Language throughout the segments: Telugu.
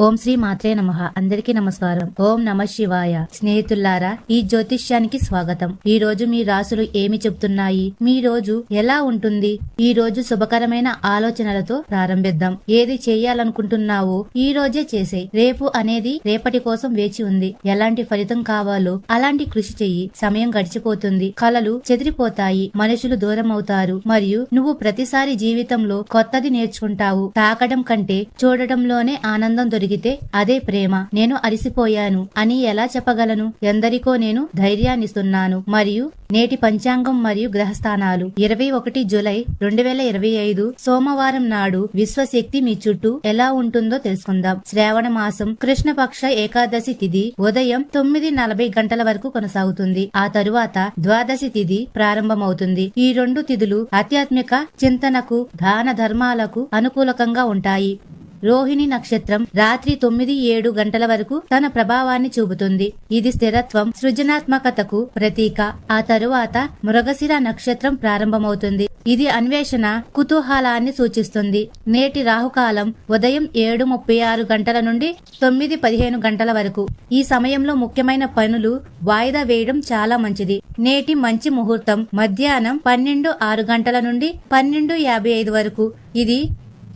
ఓం శ్రీ మాత్రే నమ. అందరికీ నమస్కారం. ఓం నమ శివాయ. స్నేహితుల్లారా ఈ జ్యోతిష్యానికి స్వాగతం. ఈ రోజు మీ రాసులు ఏమి చెప్తున్నాయి? మీ రోజు ఎలా ఉంటుంది? ఈ రోజు శుభకరమైన ఆలోచనలతో ప్రారంభిద్దాం. ఏది చేయాలనుకుంటున్నావో ఈ రోజే చేసే రేపు అనేది రేపటి కోసం వేచి ఉంది. ఎలాంటి ఫలితం కావాలో అలాంటి కృషి చెయ్యి. సమయం గడిచిపోతుంది. కలలు చెదిరిపోతాయి. మనుషులు దూరం అవుతారు మరియు నువ్వు ప్రతిసారి జీవితంలో కొత్తది నేర్చుకుంటావు. తాకడం కంటే చూడటంలోనే ఆనందం దొరికితే అదే ప్రేమ నేను అలిసిపోయాను. అని ఎలా చెప్పగలను? ఎందరికో నేను ధైర్యాన్నిస్తున్నాను. మరియు నేటి పంచాంగం మరియు గ్రహస్థానాలు. ఇరవై ఒకటి జులై రెండు వేల ఇరవై ఐదు సోమవారం నాడు విశ్వశక్తి మీ చుట్టూ ఎలా ఉంటుందో తెలుసుకుందాం. శ్రావణ మాసం కృష్ణపక్ష ఏకాదశి తిథి ఉదయం తొమ్మిది నలభై గంటల వరకు కొనసాగుతుంది. ఆ తరువాత ద్వాదశి తిథి ప్రారంభమవుతుంది. ఈ రెండు తిథులు ఆధ్యాత్మిక చింతనకు దాన ధర్మాలకు అనుకూలకంగా ఉంటాయి. రోహిణి నక్షత్రం రాత్రి తొమ్మిది ఏడు గంటల వరకు తన ప్రభావాన్ని చూపుతుంది. ఇది స్థిరత్వం సృజనాత్మకతకు ప్రతీక. ఆ తరువాత మృగశిర నక్షత్రం ప్రారంభమవుతుంది. ఇది అన్వేషణ కుతూహలాన్ని సూచిస్తుంది. నేటి రాహుకాలం ఉదయం ఏడు ముప్పై ఆరు గంటల నుండి తొమ్మిది పదిహేను గంటల వరకు. ఈ సమయంలో ముఖ్యమైన పనులు వాయిదా వేయడం చాలా మంచిది. నేటి మంచి ముహూర్తం మధ్యాహ్నం పన్నెండు ఆరు గంటల నుండి పన్నెండు యాభై ఐదు వరకు. ఇది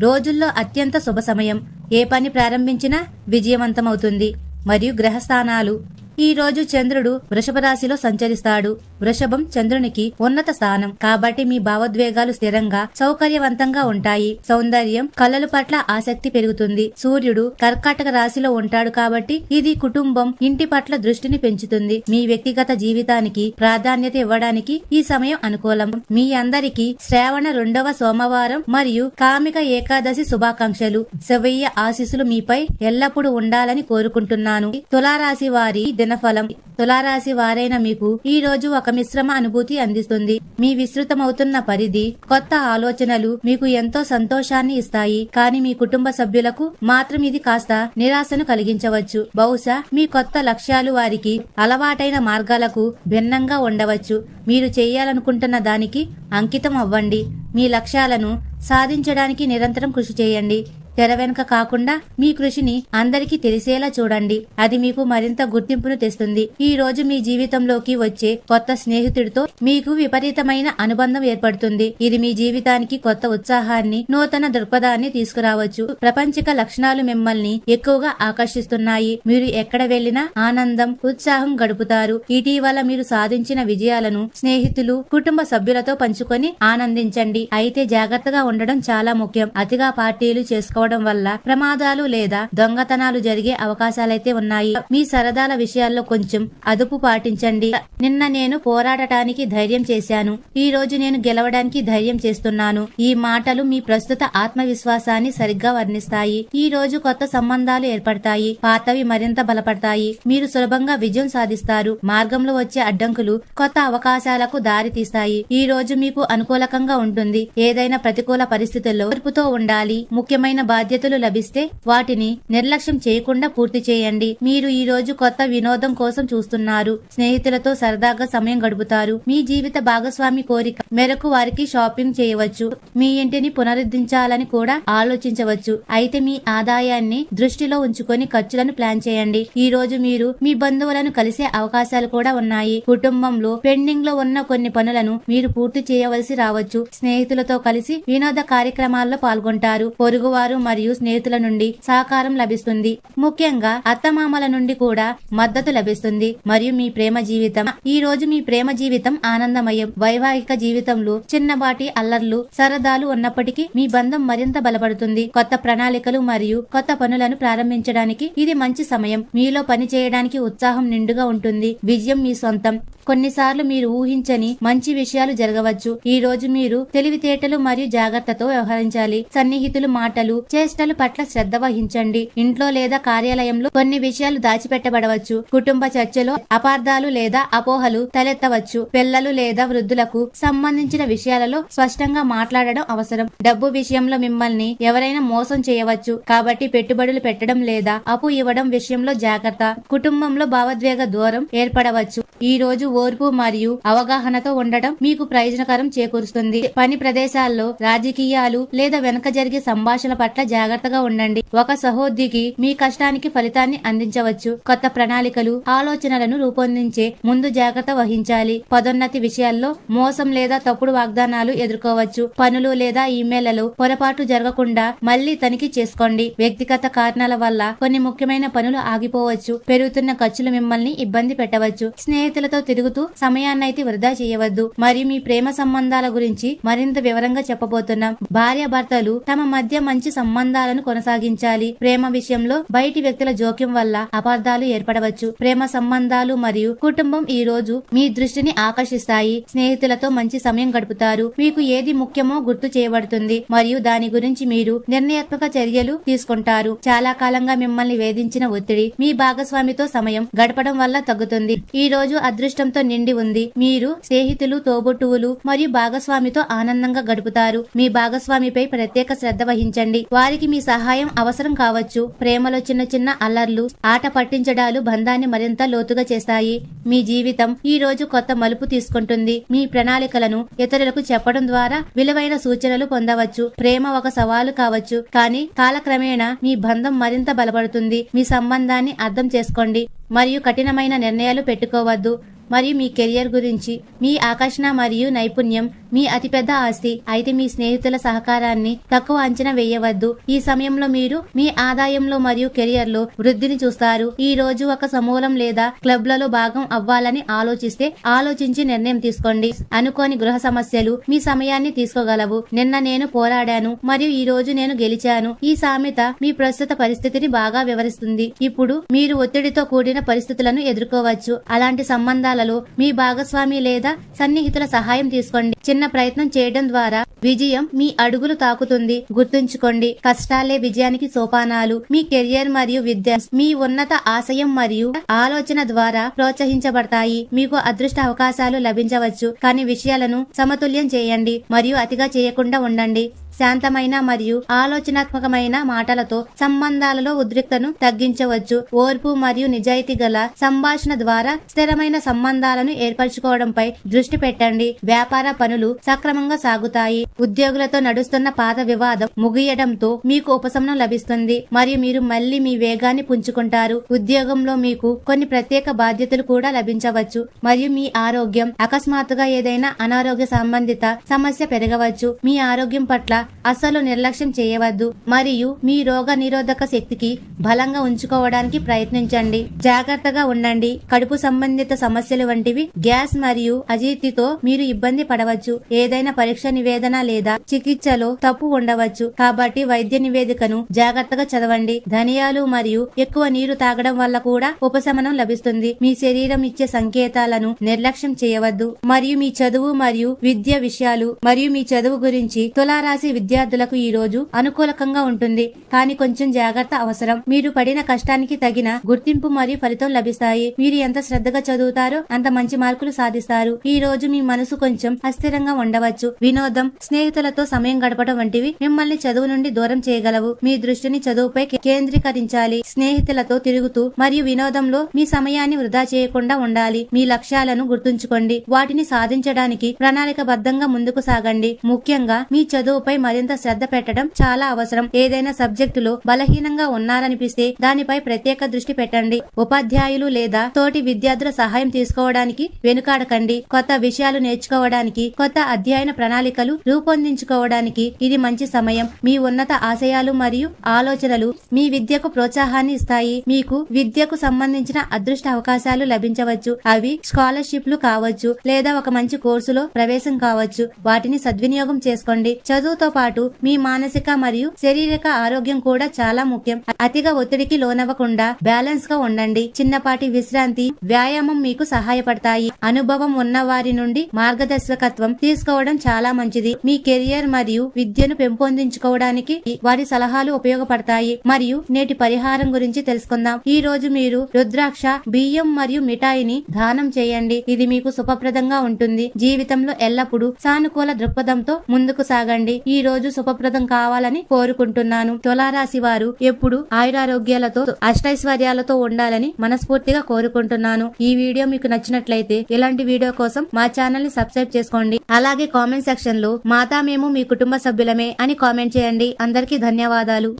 రోజుల్లో అత్యంత శుభ సమయం. ఏ పని ప్రారంభించినా విజయవంతమవుతుంది. మరియు గ్రహస్థానాలు. ఈ రోజు చంద్రుడు వృషభ రాశిలో సంచరిస్తాడు. వృషభం చంద్రునికి ఉన్నత స్థానం. కాబట్టి మీ భావోద్వేగాలు స్థిరంగా సౌకర్యవంతంగా ఉంటాయి. సౌందర్యం కళల పట్ల ఆసక్తి పెరుగుతుంది. సూర్యుడు కర్కాటక రాశిలో ఉంటాడు కాబట్టి ఇది కుటుంబం ఇంటి పట్ల దృష్టిని పెంచుతుంది. మీ వ్యక్తిగత జీవితానికి ప్రాధాన్యత ఇవ్వడానికి ఈ సమయం అనుకూలం. మీ అందరికీ శ్రావణ రెండవ సోమవారం మరియు కామిక ఏకాదశి శుభాకాంక్షలు. శవయ్య ఆశీస్సులు మీపై ఎల్లప్పుడూ ఉండాలని కోరుకుంటున్నాను. తులారాశి వారి దినఫలం. తులారాశి వారైన మీకు ఈ రోజు ఒక మిశ్రమ అనుభూతి అందిస్తుంది. మీ విస్తృతమవుతున్న పరిధి కొత్త ఆలోచనలు మీకు ఎంతో సంతోషాన్ని ఇస్తాయి. కానీ మీ కుటుంబ సభ్యులకు మాత్రం ఇది కాస్త నిరాశను కలిగించవచ్చు. బహుశా మీ కొత్త లక్ష్యాలు వారికి అలవాటైన మార్గాలకు భిన్నంగా ఉండవచ్చు. మీరు చేయాలనుకుంటున్న దానికి అంకితం అవ్వండి. మీ లక్ష్యాలను సాధించడానికి నిరంతరం కృషి చేయండి. తెర వెనుక కాకుండా మీ కృషిని అందరికీ తెలిసేలా చూడండి. అది మీకు మరింత గుర్తింపును తెస్తుంది. ఈ రోజు మీ జీవితంలోకి వచ్చే కొత్త స్నేహితుడితో మీకు విపరీతమైన అనుబంధం ఏర్పడుతుంది. ఇది మీ జీవితానికి కొత్త ఉత్సాహాన్ని నూతన దృక్పథాన్ని తీసుకురావచ్చు. ప్రపంచిక లక్షణాలు మిమ్మల్ని ఎక్కువగా ఆకర్షిస్తున్నాయి. మీరు ఎక్కడ వెళ్ళినా ఆనందం ఉత్సాహం గడుపుతారు. ఇటీవల మీరు సాధించిన విజయాలను స్నేహితులు కుటుంబ సభ్యులతో పంచుకొని ఆనందించండి. అయితే జాగ్రత్తగా ఉండడం చాలా ముఖ్యం. అతిగా పార్టీలు చేసుకో చేసుకోవడం వల్ల ప్రమాదాలు లేదా దొంగతనాలు జరిగే అవకాశాలైతే ఉన్నాయి. మీ సరదాల విషయాల్లో కొంచెం అదుపు పాటించండి. నిన్న నేను పోరాడటానికి ధైర్యం చేశాను. ఈ రోజు నేను గెలవడానికి ధైర్యం చేస్తున్నాను. ఈ మాటలు మీ ప్రస్తుత ఆత్మవిశ్వాసాన్ని సరిగ్గా వర్ణిస్తాయి. ఈ రోజు కొత్త సంబంధాలు ఏర్పడతాయి. పాతవి మరింత బలపడతాయి. మీరు సులభంగా విజయం సాధిస్తారు. మార్గంలో వచ్చే అడ్డంకులు కొత్త అవకాశాలకు దారి తీస్తాయి ఈ రోజు మీకు అనుకూలకంగా ఉంటుంది. ఏదైనా ప్రతికూల పరిస్థితుల్లో ఓర్పుతో ఉండాలి. ముఖ్యమైన బాధ్యతలు లభిస్తే వాటిని నిర్లక్ష్యం చేయకుండా పూర్తి చేయండి. మీరు ఈ రోజు కొత్త వినోదం కోసం చూస్తున్నారు. స్నేహితులతో సరదాగా సమయం గడుపుతారు. మీ జీవిత భాగస్వామి కోరిక మేరకు వారికి షాపింగ్ చేయవచ్చు. మీ ఇంటిని పునరుద్ధరించాలని కూడా ఆలోచించవచ్చు. అయితే మీ ఆదాయాన్ని దృష్టిలో ఉంచుకొని ఖర్చులను ప్లాన్ చేయండి. ఈ రోజు మీరు మీ బంధువులను కలిసే అవకాశాలు కూడా ఉన్నాయి. కుటుంబంలో పెండింగ్లో ఉన్న కొన్ని పనులను మీరు పూర్తి చేయవలసి రావచ్చు. స్నేహితులతో కలిసి వినోద కార్యక్రమాల్లో పాల్గొంటారు. పొరుగువారు మరియు స్నేహితుల నుండి సహకారం లభిస్తుంది. ముఖ్యంగా అత్తమామల నుండి కూడా మద్దతు లభిస్తుంది. మరియు మీ ప్రేమ జీవితం. ఈ రోజు మీ ప్రేమ జీవితం ఆనందమయం. వైవాహిక జీవితంలో చిన్నబాటి అల్లర్లు సరదాలు ఉన్నప్పటికీ మీ బంధం మరింత బలపడుతుంది. కొత్త ప్రణాళికలు మరియు కొత్త పనులను ప్రారంభించడానికి ఇది మంచి సమయం. మీలో పని చేయడానికి ఉత్సాహం నిండుగా ఉంటుంది. విజయం మీ సొంతం. కొన్నిసార్లు మీరు ఊహించని మంచి విషయాలు జరగవచ్చు. ఈ రోజు మీరు తెలివితేటలు మరియు జాగ్రత్తతో వ్యవహరించాలి. సన్నిహితులు మాటలు చేష్టలు పట్ల శ్రద్ధ వహించండి. ఇంట్లో లేదా కార్యాలయంలో కొన్ని విషయాలు దాచిపెట్టబడవచ్చు. కుటుంబ చర్చలో అపార్థాలు లేదా అపోహలు తలెత్తవచ్చు. పిల్లలు లేదా వృద్ధులకు సంబంధించిన విషయాలలో స్పష్టంగా మాట్లాడడం అవసరం. డబ్బు విషయంలో మిమ్మల్ని ఎవరైనా మోసం చేయవచ్చు. కాబట్టి పెట్టుబడులు పెట్టడం లేదా అప్పు ఇవ్వడం విషయంలో జాగ్రత్త. కుటుంబంలో భావోద్వేగ దూరం ఏర్పడవచ్చు. ఈ రోజు ఓర్పు మరియు అవగాహనతో ఉండటం మీకు ప్రయోజనకరం చేకూరుస్తుంది. పని ప్రదేశాల్లో రాజకీయాలు లేదా వెనక జరిగే సంభాషణ పట్ల జాగ్రత్తగా ఉండండి. ఒక సహోద్యోగి మీ కష్టానికి ఫలితాన్ని అందించవచ్చు. కొత్త ప్రణాళికలు ఆలోచనలను రూపొందించే ముందు జాగ్రత్త వహించాలి. పదోన్నతి విషయాల్లో మోసం లేదా తప్పుడు వాగ్దానాలు ఎదుర్కోవచ్చు. పనులు లేదా ఇమెయిల్లలో పొరపాటు జరగకుండా మళ్ళీ తనిఖీ చేసుకోండి. వ్యక్తిగత కారణాల వల్ల కొన్ని ముఖ్యమైన పనులు ఆగిపోవచ్చు. పెరుగుతున్న ఖర్చులు మిమ్మల్ని ఇబ్బంది పెట్టవచ్చు. స్నేహితులతో తిరుగుతూ సమయాన్నైతే వృధా చేయవద్దు. మరియు మీ ప్రేమ సంబంధాల గురించి మరింత వివరంగా చెప్పబోతున్నాం. భార్య భర్తలు తమ మధ్య మంచి సంబంధాలను కొనసాగించాలి. ప్రేమ విషయంలో బయటి వ్యక్తుల జోక్యం వల్ల అపార్థాలు ఏర్పడవచ్చు. ప్రేమ సంబంధాలు మరియు కుటుంబం ఈ రోజు మీ దృష్టిని ఆకర్షిస్తాయి. స్నేహితులతో మంచి సమయం గడుపుతారు. మీకు ఏది ముఖ్యమో గుర్తు చేయబడుతుంది. మరియు దాని గురించి మీరు నిర్ణయాత్మక చర్యలు తీసుకుంటారు. చాలా కాలంగా మిమ్మల్ని వేధించిన ఒత్తిడి మీ భాగస్వామితో సమయం గడపడం వల్ల తగ్గుతుంది. ఈ రోజు అదృష్టం అదృష్టంతో నిండి ఉంది. మీరు స్నేహితులు తోబుట్టువులు మరియు భాగస్వామితో ఆనందంగా గడుపుతారు. మీ భాగస్వామిపై ప్రత్యేక శ్రద్ధ వహించండి. వారికి మీ సహాయం అవసరం కావచ్చు. ప్రేమలో చిన్న చిన్న అల్లర్లు ఆట పట్టించడాలు బంధాన్ని మరింత లోతుగా చేస్తాయి. మీ జీవితం ఈ రోజు కొత్త మలుపు తీసుకుంటుంది. మీ ప్రణాళికలను ఇతరులకు చెప్పడం ద్వారా విలువైన సూచనలు పొందవచ్చు. ప్రేమ ఒక సవాలు కావచ్చు. కానీ కాలక్రమేణా మీ బంధం మరింత బలపడుతుంది. మీ సంబంధాన్ని అర్థం చేసుకోండి. మరియు కఠినమైన నిర్ణయాలు పెట్టుకోవద్దు. మరియు మీ కెరియర్ గురించి మీ ఆకర్షణ మరియు నైపుణ్యం మీ అతిపెద్ద ఆస్తి. అయితే మీ స్నేహితుల సహకారాన్ని తక్కువ అంచనా వేయవద్దు. ఈ సమయంలో మీరు మీ ఆదాయంలో మరియు కెరియర్లో వృద్ధిని చూస్తారు. ఈ రోజు ఒక సమూలం లేదా క్లబ్లలో భాగం అవ్వాలని ఆలోచిస్తే ఆలోచించి నిర్ణయం తీసుకోండి. అనుకోని గృహ సమస్యలు మీ సమయాన్ని తీసుకోగలవు. నిన్న నేను పోరాడాను మరియు ఈ రోజు నేను గెలిచాను. ఈ సామెత మీ ప్రస్తుత పరిస్థితిని బాగా వివరిస్తుంది. ఇప్పుడు మీరు ఒత్తిడితో కూడిన పరిస్థితులను ఎదుర్కోవచ్చు. అలాంటి సంబంధాలలో మీ భాగస్వామి లేదా సన్నిహితుల సహాయం తీసుకోండి. చిన్న ప్రయత్నం చేయడం ద్వారా విజయం మీ అడుగులు తాకుతుంది. గుర్తుంచుకోండి కష్టాలే విజయానికి సోపానాలు. మీ కెరియర్ మరియు విద్య మీ ఉన్నత ఆశయం మరియు ఆలోచన ద్వారా ప్రోత్సహించబడతాయి. మీకు అదృష్ట అవకాశాలు లభించవచ్చు. కానీ విషయాలను సమతుల్యం చేయండి మరియు అతిగా చేయకుండా ఉండండి. శాంతమైన మరియు ఆలోచనాత్మకమైన మాటలతో సంబంధాలలో ఉద్రిక్తను తగ్గించవచ్చు. ఓర్పు మరియు నిజాయితీ గల సంభాషణ ద్వారా స్థిరమైన సంబంధాలను ఏర్పరచుకోవడంపై దృష్టి పెట్టండి. వ్యాపార పనులు సక్రమంగా సాగుతాయి. ఉద్యోగులతో నడుస్తున్న పాత వివాదం ముగియడంతో మీకు ఉపశమనం లభిస్తుంది. మరియు మీరు మళ్ళీ మీ వేగాన్ని పుంజుకుంటారు. ఉద్యోగంలో మీకు కొన్ని ప్రత్యేక బాధ్యతలు కూడా లభించవచ్చు. మరియు మీ ఆరోగ్యం అకస్మాత్తుగా ఏదైనా అనారోగ్య సంబంధిత సమస్య పెరగవచ్చు. మీ ఆరోగ్యం పట్ల అస్సలు నిర్లక్ష్యం చేయవద్దు. మరియు మీ రోగ నిరోధక శక్తికి బలంగా ఉంచుకోవడానికి ప్రయత్నించండి. జాగ్రత్తగా ఉండండి. కడుపు సంబంధిత సమస్యలు వంటివి గ్యాస్ మరియు అజీర్తితో మీరు ఇబ్బంది పడవచ్చు. ఏదైనా పరీక్ష నివేదన లేదా చికిత్సలో తప్పు ఉండవచ్చు. కాబట్టి వైద్య నివేదికను జాగ్రత్తగా చదవండి. ధనియాలు మరియు ఎక్కువ నీరు తాగడం వల్ల కూడా ఉపశమనం లభిస్తుంది. మీ శరీరం ఇచ్చే సంకేతాలను నిర్లక్ష్యం చేయవద్దు. మరియు మీ చదువు మరియు విద్య విషయాలు మరియు మీ చదువు గురించి తులారాశి విద్యార్థులకు ఈ రోజు అనుకూలకంగా ఉంటుంది. కానీ కొంచెం జాగ్రత్త అవసరం. మీరు పడిన కష్టానికి తగిన గుర్తింపు మరియు ఫలితం లభిస్తాయి. మీరు ఎంత శ్రద్ధగా చదువుతారో అంత మంచి మార్కులు సాధిస్తారు. ఈ రోజు మీ మనసు కొంచెం అస్థిరంగా ఉండవచ్చు. వినోదం స్నేహితులతో సమయం గడపడం వంటివి మిమ్మల్ని చదువు నుండి దూరం చేయగలవు. మీ దృష్టిని చదువుపై కేంద్రీకరించాలి. స్నేహితులతో తిరుగుతూ మరియు వినోదంలో మీ సమయాన్ని వృధా చేయకుండా ఉండాలి. మీ లక్ష్యాలను గుర్తుంచుకోండి. వాటిని సాధించడానికి ప్రణాళికబద్ధంగా ముందుకు సాగండి. ముఖ్యంగా మీ చదువుపై మరింత శ్రద్ధ పెట్టడం చాలా అవసరం. ఏదైనా సబ్జెక్టులో బలహీనంగా ఉన్నారనిపిస్తే దానిపై ప్రత్యేక దృష్టి పెట్టండి. ఉపాధ్యాయులు లేదా తోటి విద్యార్థుల సహాయం తీసుకోవడానికి వెనుకాడకండి. కొత్త విషయాలు నేర్చుకోవడానికి కొత్త అధ్యయన ప్రణాళికలు రూపొందించుకోవడానికి ఇది మంచి సమయం. మీ ఉన్నత ఆశయాలు మరియు ఆలోచనలు మీ విద్యకు ప్రోత్సాహాన్ని ఇస్తాయి. మీకు విద్యకు సంబంధించిన అదృష్ట అవకాశాలు లభించవచ్చు. అవి స్కాలర్షిప్లు కావచ్చు లేదా ఒక మంచి కోర్సులో ప్రవేశం కావచ్చు. వాటిని సద్వినియోగం చేసుకోండి. చదువుతో పాటు మీ మానసిక మరియు శారీరక ఆరోగ్యం కూడా చాలా ముఖ్యం. అతిగా ఒత్తిడికి లోనవ్వకుండా బ్యాలెన్స్గా ఉండండి. చిన్నపాటి విశ్రాంతి వ్యాయామం మీకు సహాయపడతాయి. అనుభవం ఉన్న వారి నుండి మార్గదర్శకత్వం తీసుకోవడం చాలా మంచిది. మీ కెరియర్ మరియు విద్యను పెంపొందించుకోవడానికి వారి సలహాలు ఉపయోగపడతాయి. మరియు నేటి పరిహారం గురించి తెలుసుకుందాం. ఈ రోజు మీరు రుద్రాక్ష బియ్యం మరియు మిఠాయిని దానం చేయండి. ఇది మీకు శుభప్రదంగా ఉంటుంది. జీవితంలో ఎల్లప్పుడూ సానుకూల దృక్పథంతో ముందుకు సాగండి. ఈ ఈ రోజు శుభప్రదం కావాలని కోరుకుంటున్నాను. తులారాశి వారు ఎప్పుడు ఆయురారోగ్యాలతో అష్టైశ్వర్యాలతో ఉండాలని మనస్ఫూర్తిగా కోరుకుంటున్నాను. ఈ వీడియో మీకు నచ్చినట్లయితే ఇలాంటి వీడియో కోసం మా ఛానల్ని సబ్స్క్రైబ్ చేసుకోండి. అలాగే కామెంట్ సెక్షన్లో మాతా మేము మీ కుటుంబ సభ్యులమే అని కామెంట్ చేయండి. అందరికీ ధన్యవాదాలు.